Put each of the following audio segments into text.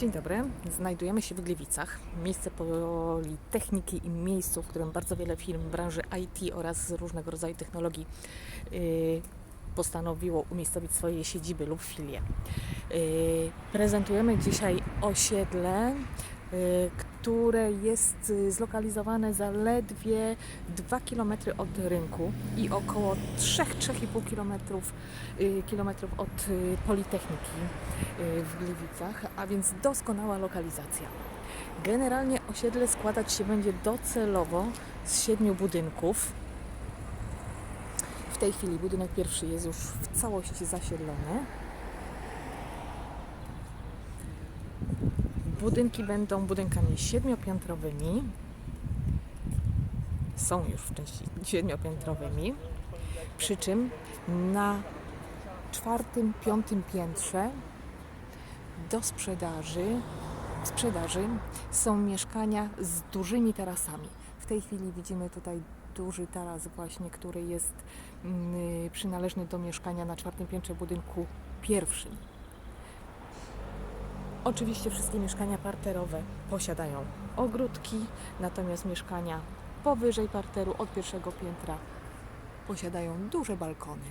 Dzień dobry, znajdujemy się w Gliwicach, miejsce Politechniki i miejscu, w którym bardzo wiele firm branży IT oraz różnego rodzaju technologii yy, postanowiło umiejscowić swoje siedziby lub filie. Yy, prezentujemy dzisiaj osiedle, które jest y, zlokalizowane zaledwie 2 km od rynku i około 3-3,5 km, y, kilometrów od y, Politechniki y, w Gliwicach, a więc doskonała lokalizacja. Generalnie osiedle składać się będzie docelowo z siedmiu budynków. W tej chwili budynek pierwszy jest już w całości zasiedlony. Budynki będą budynkami siedmiopiętrowymi. Są już w części siedmiopiętrowymi. Przy czym na czwartym, piątym piętrze do sprzedaży, sprzedaży są mieszkania z dużymi tarasami. W tej chwili widzimy tutaj duży taras właśnie, który jest mm, przynależny do mieszkania na czwartym piętrze budynku pierwszym. Oczywiście wszystkie mieszkania parterowe posiadają ogródki, natomiast mieszkania powyżej parteru od pierwszego piętra posiadają duże balkony.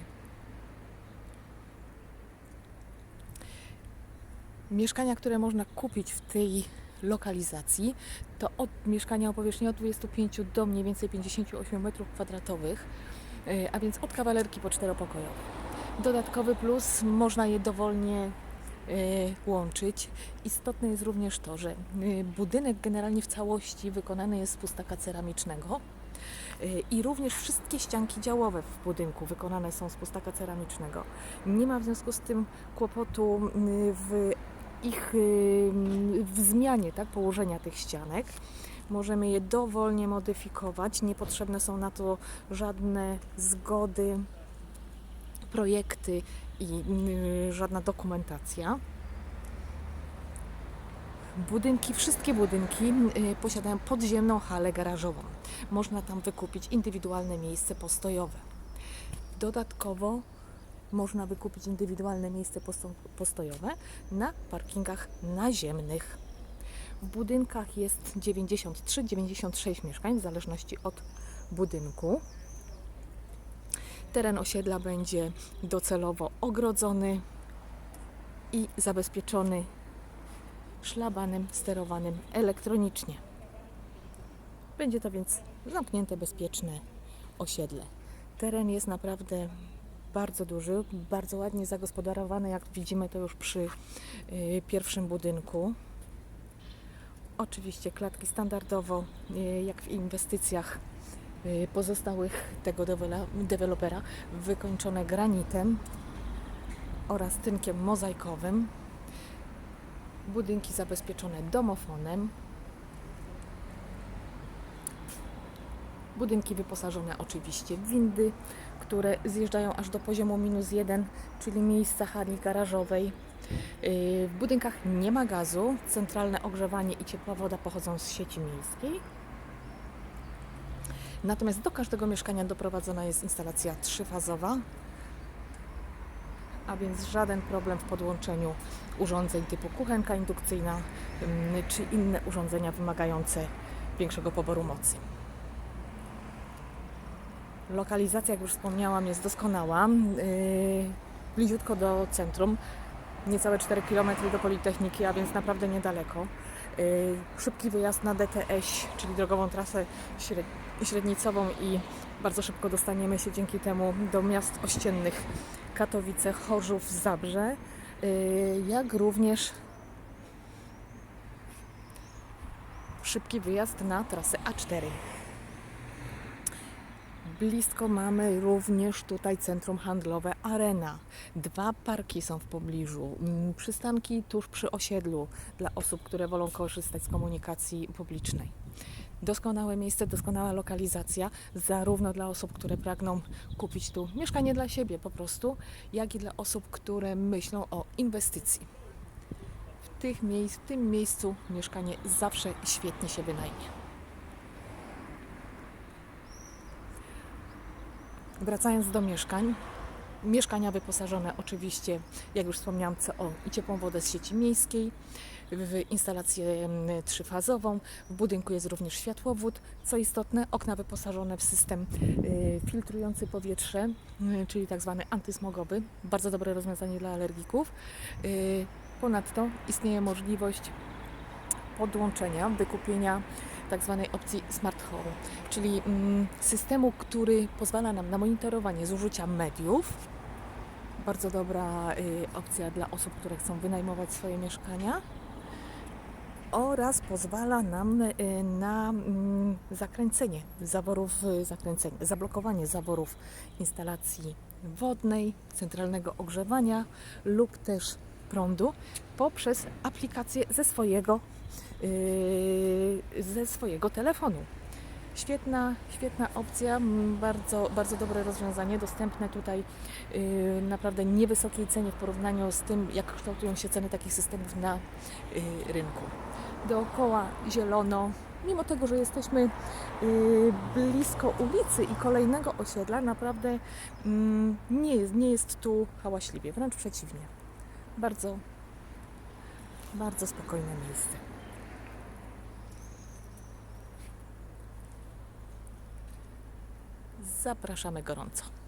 Mieszkania, które można kupić w tej lokalizacji, to od mieszkania o powierzchni od 25 do mniej więcej 58 m2, y, a więc od kawalerki po czteropokojowe. Dodatkowy plus, można je dowolnie łączyć. Istotne jest również to, że y, budynek generalnie w całości wykonany jest z pustaka ceramicznego y, i również wszystkie ścianki działowe w budynku wykonane są z pustaka ceramicznego. Nie ma w związku z tym kłopotu y, w ich y, w zmianie tak, położenia tych ścianek. Możemy je dowolnie modyfikować, niepotrzebne są na to żadne zgody, projekty i y, żadna dokumentacja. Budynki, wszystkie budynki y, posiadają podziemną halę garażową. Można tam wykupić indywidualne miejsce postojowe. Dodatkowo można wykupić indywidualne miejsce posto- postojowe na parkingach naziemnych. W budynkach jest 93-96 mieszkań w zależności od budynku. Teren osiedla będzie docelowo ogrodzony i zabezpieczony szlabanem sterowanym elektronicznie. Będzie to więc zamknięte, bezpieczne osiedle. Teren jest naprawdę bardzo duży, bardzo ładnie zagospodarowany, jak widzimy to już przy y, pierwszym budynku. Oczywiście klatki standardowo, y, jak w inwestycjach pozostałych tego dewelopera, wykończone granitem oraz tynkiem mozaikowym. Budynki zabezpieczone domofonem. Budynki wyposażone oczywiście w windy, które zjeżdżają aż do poziomu minus jeden, czyli miejsca hali garażowej. Yy, W budynkach nie ma gazu, centralne ogrzewanie i ciepła woda pochodzą z sieci miejskiej. Natomiast do każdego mieszkania doprowadzona jest instalacja trzyfazowa, a więc żaden problem w podłączeniu urządzeń typu kuchenka indukcyjna czy inne urządzenia wymagające większego poboru mocy. Lokalizacja, jak już wspomniałam, jest doskonała. Yy, bliziutko do centrum, niecałe 4 km do Politechniki, a więc naprawdę niedaleko. Yy, szybki wyjazd na DTS, czyli drogową trasę śred- średnicową i bardzo szybko dostaniemy się dzięki temu do miast ościennych Katowice, Chorzów, Zabrze, yy, jak również szybki wyjazd na trasę A4. Blisko mamy również tutaj centrum handlowe Arena. Dwa parki są w pobliżu, mm, przystanki tuż przy osiedlu dla osób, które wolą korzystać z komunikacji publicznej. Doskonałe miejsce, doskonała lokalizacja, zarówno dla osób, które pragną kupić tu mieszkanie dla siebie po prostu, jak i dla osób, które myślą o inwestycji. W, tych miejsc, w tym miejscu mieszkanie zawsze świetnie się wynajmie. Wracając do mieszkań, Mieszkania wyposażone oczywiście, jak już wspomniałam, CO i ciepłą wodę z sieci miejskiej, w instalację trzyfazową. W budynku jest również światłowód. Co istotne, okna wyposażone w system y, filtrujący powietrze, y, czyli tak zwany antysmogowy. Bardzo dobre rozwiązanie dla alergików. Y, Ponadto istnieje możliwość podłączenia, wykupienia tak zwanej opcji Smart Home, czyli mm, systemu, który pozwala nam na monitorowanie zużycia mediów. Bardzo dobra y, opcja dla osób, które chcą wynajmować swoje mieszkania. Oraz pozwala nam y, na mm, zakręcenie zaworów, y, zakręcenie, zablokowanie zaworów instalacji wodnej, centralnego ogrzewania lub też prądu poprzez aplikację ze swojego, yy, ze swojego telefonu. Świetna, świetna opcja, bardzo, bardzo dobre rozwiązanie, dostępne tutaj yy, naprawdę niewysokiej cenie w porównaniu z tym, jak kształtują się ceny takich systemów na yy, rynku. Dookoła zielono, mimo tego, że jesteśmy yy, blisko ulicy i kolejnego osiedla, naprawdę mm, nie, jest, nie jest tu hałaśliwie, wręcz przeciwnie. Bardzo, bardzo spokojne miejsce. Zapraszamy gorąco.